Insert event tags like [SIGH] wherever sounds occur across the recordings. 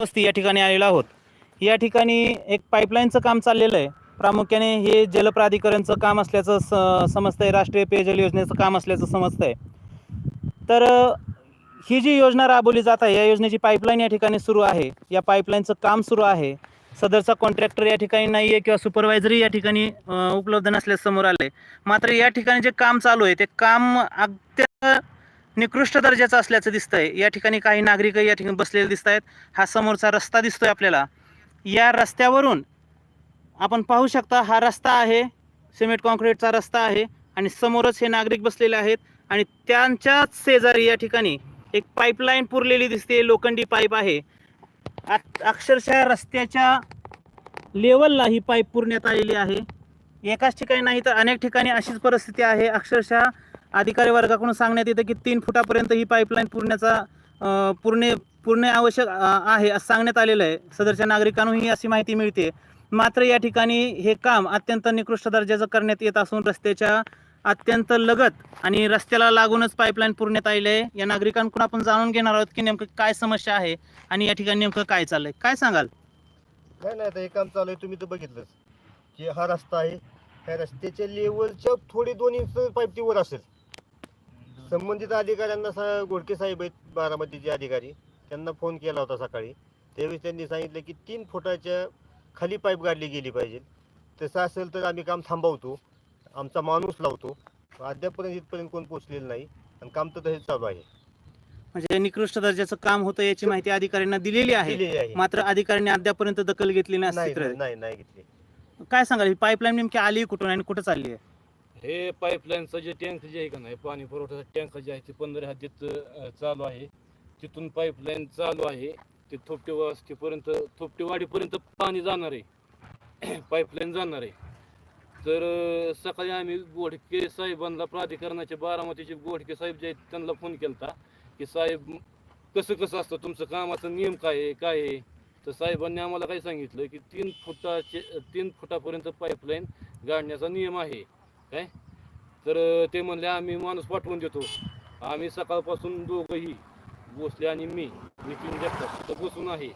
वस्ती या ठिकाणी आलेलो आहोत. या ठिकाणी एक पाईपलाईनचं काम चाललेलं आहे. प्रामुख्याने हे जलप्राधिकरणचं काम असल्याचं स समजतंय. राष्ट्रीय पेयजल योजनेचं काम असल्याचं समजतंय. तर ही जी योजना राबवली जात आहे या योजनेची पाईपलाईन या ठिकाणी सुरू आहे. या पाईपलाईनचं काम सुरू आहे. सदरचा कॉन्ट्रॅक्टर या ठिकाणी नाही आहे किंवा सुपरवायझरही या ठिकाणी उपलब्ध नसल्यास समोर आले मात्र या ठिकाणी जे काम चालू आहे ते काम अत्यंत निकृष्ट दर्जाचं असल्याचं दिसतंय. या ठिकाणी काही नागरिकही या ठिकाणी बसलेले दिसत आहेत हा समोरचा रस्ता दिसतोय आपल्याला. या रस्त्यावरून आपण पाहू शकता हा रस्ता आहे सिमेंट कॉन्क्रीटचा रस्ता आहे आणि समोरच हे नागरिक बसलेले आहेत आणि त्यांच्याच शेजारी या ठिकाणी एक पाईपलाईन पुरलेली दिसते लोखंडी पाईप आहे. अक्षरशः रस्त्याच्या लेवलला ही पाईप पुरण्यात आलेली आहे. एकाच ठिकाणी नाही तर अनेक ठिकाणी अशीच परिस्थिती आहे. अक्षरशः अधिकारी वर्गाकडून सांगण्यात येतं की तीन फुटापर्यंत ही पाईपलाईन पुरण्याचा पुरणे पुरणे आवश्यक आहे असं सांगण्यात आलेलं आहे. सदरच्या नागरिकांनाही अशी माहिती मिळते. मात्र या ठिकाणी हे काम अत्यंत निकृष्ट दर्जाचं करण्यात येत असून रस्त्याच्या अत्यंत लगत आणि रस्त्याला लागूनच पाईपलाईन पुरण्यात आलेली आहे. या नागरिकांकडून आपण जाणून घेणार आहोत की नेमकं काय समस्या आहे आणि या ठिकाणी नेमकं काय चाललंय. काय सांगाल? काय नाही आता हे काम चालू आहे. तुम्ही तर बघितलंच की हा रस्ता आहे. ह्या रस्त्याच्या लेवलच्या थोडी दोन इंच पाईपची वर असेल. संबंधित अधिकाऱ्यांना सा गोडके साहेब आहेत बारामतीचे अधिकारी त्यांना फोन केला होता सकाळी. त्यावेळी त्यांनी सांगितलं की तीन फुटाच्या खाली पाईप गाडली गेली पाहिजे. तसं असेल तर आम्ही काम थांबवतो. आमचा माणूस लावतो. अद्यापर्यंत इथपर्यंत कोण पोचलेलं नाही. आणि काम तर तसेच चालू आहे. म्हणजे निकृष्ट दर्जाचं काम होतं याची माहिती अधिकाऱ्यांना दिलेली आहे. दिलेली आहे. मात्र अधिकाऱ्यांनी अद्यापर्यंत दखल घेतली नाही. नाही नाही घेतली. काय सांगाल ही पाईपलाईन नेमकी आली कुठून आणि कुठं चालली आहे हे पाईपलाईनचं जे टँक जे आहे का नाही पाणी पुरवठ्याचं टँक जे आहे ते पंधरा हद्दीत चालू आहे. तिथून पाईपलाईन चालू आहे. ते थोपटी वस्तीपर्यंत थोपटेवाडीपर्यंत पाणी जाणार आहे. [CLEARS THROAT] पाईपलाईन जाणार आहे. तर सकाळी आम्ही गोडके साहेबांना प्राधिकरणाचे बारामतीचे गोडके साहेब जे आहेत त्यांना फोन केला की साहेब कसं कसं असतं? तुमचं कामाचं नियम काय आहे? काय आहे? तर साहेबांनी आम्हाला काय सांगितलं की तीन फुटाचे तीन फुटापर्यंत पाईपलाईन गाडण्याचा नियम आहे. काय? तर ते म्हणले आम्ही माणूस पाठवून देतो. आम्ही सकाळपासून दोघंही भोसले आणि मी नितीन जगताप बसून आहे.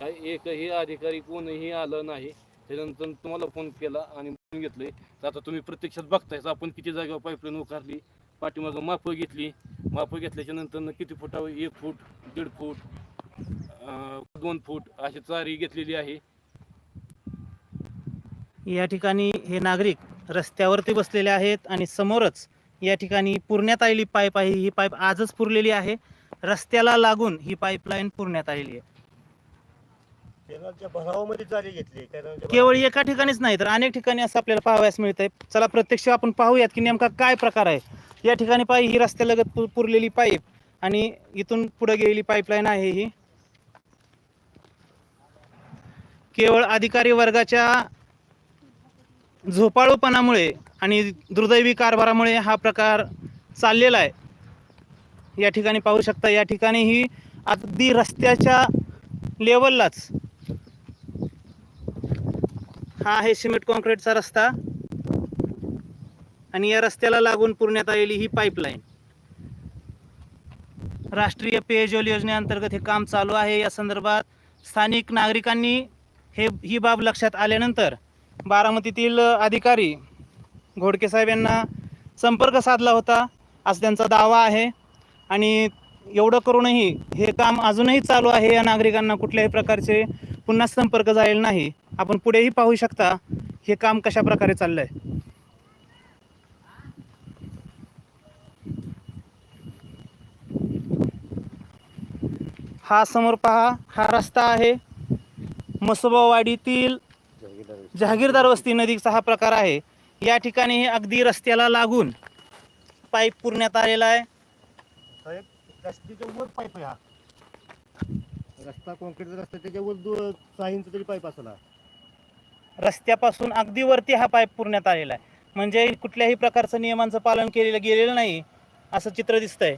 काय एकही अधिकारी कोणीही आलं नाही. त्याच्यानंतर तुम्हाला फोन केला आणि बोलून घेतलंय तर आता तुम्ही प्रत्यक्षात बघतायच आपण किती जागेवर पाईपलाईन उकारली पाठीमागं मापं घेतली. मापं घेतल्याच्या नंतर किती फुटावर एक फूट दीड फूट दोन फूट अशी चारी घेतलेली आहे. या ठिकाणी हे नागरिक रस्त्यावरती बसलेले आहेत आणि समोरच या ठिकाणी पुरण्यात आलेली पाईप आहे. ही पाईप आजच पुरलेली आहे. रस्त्याला लागून ही पाईपलाईन पुरण्यात आलेली आहे. केवळ एका ठिकाणीच नाही तर अनेक ठिकाणी असं आपल्याला पाहावयास मिळतंय. चला प्रत्यक्ष आपण पाहूयात की नेमका काय प्रकार आहे. या ठिकाणी पाहि ही रस्त्यालगत पुरलेली पाईप आणि इथून पुढे गेलेली पाईपलाईन आहे ही. केवळ अधिकारी वर्गाच्या झोपाळूपणामुळे आणि दुर्दैवी कारभारामुळे हा प्रकार चाललेला आहे. या ठिकाणी पाहू शकता या ठिकाणी ही अगदी रस्त्याच्या लेवललाच हा आहे सिमेंट कॉन्क्रीटचा रस्ता. आणि या रस्त्याला लागून पुरण्यात आलेली ही पाईपलाईन. राष्ट्रीय पेयजल योजनेअंतर्गत हे काम चालू आहे. या संदर्भात स्थानिक नागरिकांनी हे ही बाब लक्षात आल्यानंतर बारामतीतील अधिकारी घोडके साहेब यांना संपर्क साधला होता. असं त्यांचा दावा आहे. आणि एवढं करूनही हे काम अजूनही चालू आहे. या नागरिकांना कुठल्याही प्रकारचे पुन्हा संपर्क झालेला नाही. आपण पुढेही पाहू शकता हे काम कशा प्रकारे चाललंय. हा समोर पहा हा रस्ता आहे. मसोबावाडीतील जहागीरदार वस्ती नदीचा हा प्रकार आहे. या ठिकाणी हे अगदी रस्त्याला लागून पाईप पुरण्यात आलेला आहे. साहेब रस्त्याच्या वर पाईप आहे हा. रस्ता कॉन्क्रीटचा रस्ता त्याच्यावर दो सहा इंच तरी पाईप असला रस्त्यापासून अगदी वरती हा पाईप पुरण्यात आलेला आहे. म्हणजे कुठल्याही प्रकारचं नियमांचं पालन केलेलं गेलेलं नाही असं चित्र दिसतंय.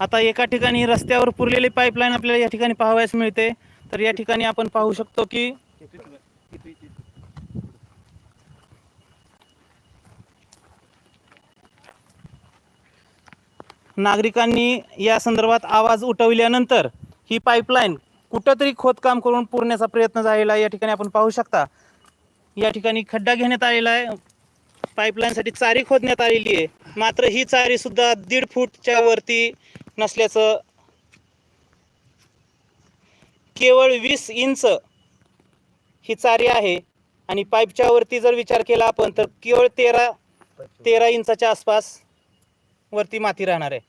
आता एका ठिकाणी रस्त्यावर पुरलेली पाईपलाईन आपल्याला या ठिकाणी पाहावयास मिळते. तर या ठिकाणी आपण पाहू शकतो की नागरिकांनी या संदर्भात आवाज उठवल्यानंतर ही पाईपलाईन कुठंतरी खोदकाम करून पुरण्याचा प्रयत्न झालेला आहे. या ठिकाणी आपण पाहू शकता या ठिकाणी खड्डा घेण्यात आलेला आहे. पाईपलाईनसाठी चारी खोदण्यात आलेली आहे. मात्र ही चारी सुद्धा दीड फूटच्या वरती नसल्याचं केवळ वीस इंच ही चारी आहे. आणि पाईपच्या वरती जर विचार केला आपण तर केवळ तेरा तेरा इंचाच्या आसपास वरती माती राहणार आहे.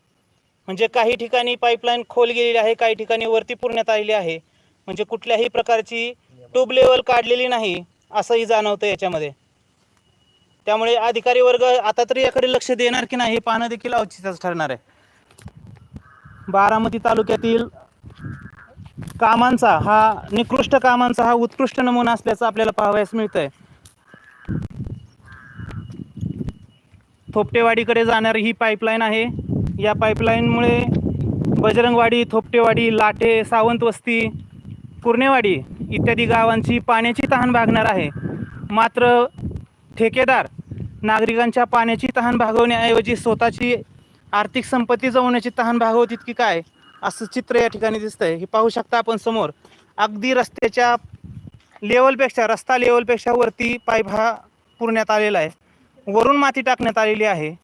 म्हणजे काही ठिकाणी पाईपलाईन खोल गेलेली आहे काही ठिकाणी वरती पुरण्यात आलेली आहे. म्हणजे कुठल्याही प्रकारची ट्यूब लेवल काढलेली नाही असंही जाणवतं याच्यामध्ये. त्यामुळे अधिकारी वर्ग आता तरी याकडे लक्ष देणार की नाही हे पाहणं देखील औचित्यच ठरणार आहे. बारामती तालुक्यातील कामांचा हा निकृष्ट कामांचा हा उत्कृष्ट नमुना असल्याचं आपल्याला पाहावयास मिळतंय. थोपटेवाडीकडे जाणारी ही पाईपलाईन आहे. या पाईपलाईनमुळे बजरंगवाडी थोपटेवाडी लाटे सावंतवस्ती कुर्णेवाडी इत्यादी गावांची पाण्याची तहान भागणार आहे. मात्र ठेकेदार नागरिकांच्या पाण्याची तहान भागवण्याऐवजी स्वतःची आर्थिक संपत्ती जमवण्याची तहान भागवतील की काय? असं चित्र या ठिकाणी दिसतंय. हे पाहू शकता आपण समोर. अगदी रस्त्याच्या लेवलपेक्षा रस्ता लेवलपेक्षा वरती पाईप हा पुरण्यात आलेला आहे. वरून माती टाकण्यात आलेली आहे.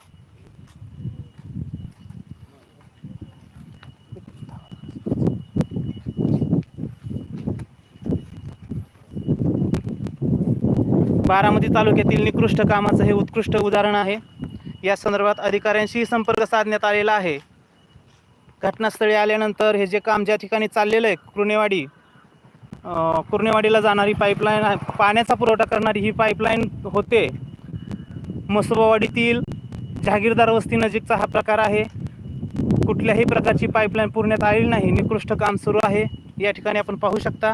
बारामती तालुक्यातील निकृष्ट कामाचं हे उत्कृष्ट उदाहरण आहे. या संदर्भात अधिकाऱ्यांशी संपर्क साधण्यात आलेला आहे. घटनास्थळी आल्यानंतर हे जे काम ज्या ठिकाणी चाललेलं आहे कुर्णेवाडी कुर्णेवाडीला जाणारी पाईपलाईन आहे पाण्याचा पुरवठा करणारी ही पाईपलाईन होते. मसोबावाडीतील जहागीरदार वस्ती नजीकचा हा प्रकार आहे. कुठल्याही प्रकारची पाईपलाईन पुरण्यात आलेली नाही. निकृष्ट काम सुरू आहे. या ठिकाणी आपण पाहू शकता.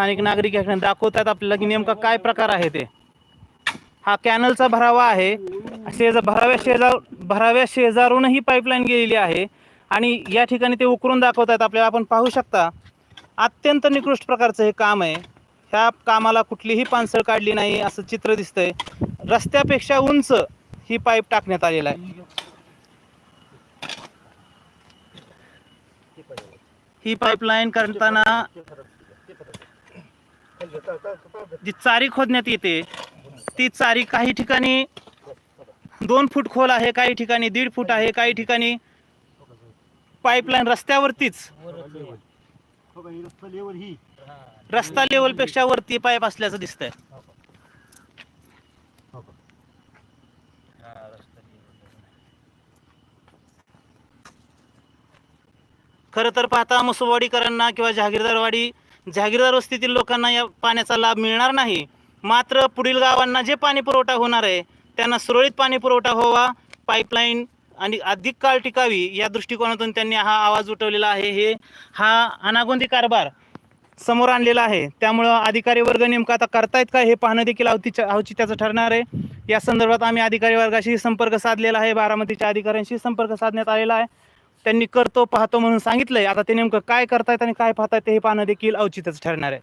स्थानिक नागरिक या दाखवतात आपल्याला की नेमका काय प्रकार आहे ते. हा कॅनलचा भरावा आहे. शेजार भराव्या शेजार भराव्या शेजारूनही पाईपलाईन गेलेली आहे. आणि या ठिकाणी ते उकरून दाखवतात. आपल्याला आपण पाहू शकता अत्यंत निकृष्ट प्रकारचं हे काम आहे. ह्या कामाला कुठलीही पानसळ काढली नाही असं चित्र दिसतंय. रस्त्यापेक्षा उंच ही पाईप टाकण्यात आलेला आहे. ही पाईपलाईन करताना जी चारी खोदण्यात येते ती चारी काही ठिकाणी दोन फूट खोल आहे काही ठिकाणी दीड फूट आहे काही ठिकाणी पाईपलाईन रस्त्यावरतीच. रस्ता लेवलपेक्षा लेवलपेक्षा वरती पाईप असल्याचं दिसतंय. खर तर पाहता मुसवाडीकरांना किंवा जहागीरदारवाडी जहागीरदार वस्तीतील लोकांना या पाण्याचा लाभ मिळणार नाही. मात्र पुढील गावांना जे पाणी पुरवठा होणार आहे त्यांना सुरळीत पाणी पुरवठा व्हावा पाईपलाईन आणि अधिक काळ टिकावी या दृष्टिकोनातून त्यांनी हा आवाज उठवलेला आहे. हे हा अनागोंदी कारभार समोर आणलेला आहे. त्यामुळं अधिकारी वर्ग नेमका आता करतायत का हे पाहणं देखील अवतीच्या औचित्याचं ठरणार आहे. या संदर्भात आम्ही अधिकारी वर्गाशी संपर्क साधलेला आहे. बारामतीच्या अधिकाऱ्यांशी संपर्क साधण्यात आलेला आहे. त्यांनी करतो पाहतो म्हणून सांगितलंय. आता ते नेमकं काय करतायत आणि काय पाहतायत ते हे पाहणं देखील औचित्यच ठरणार आहे.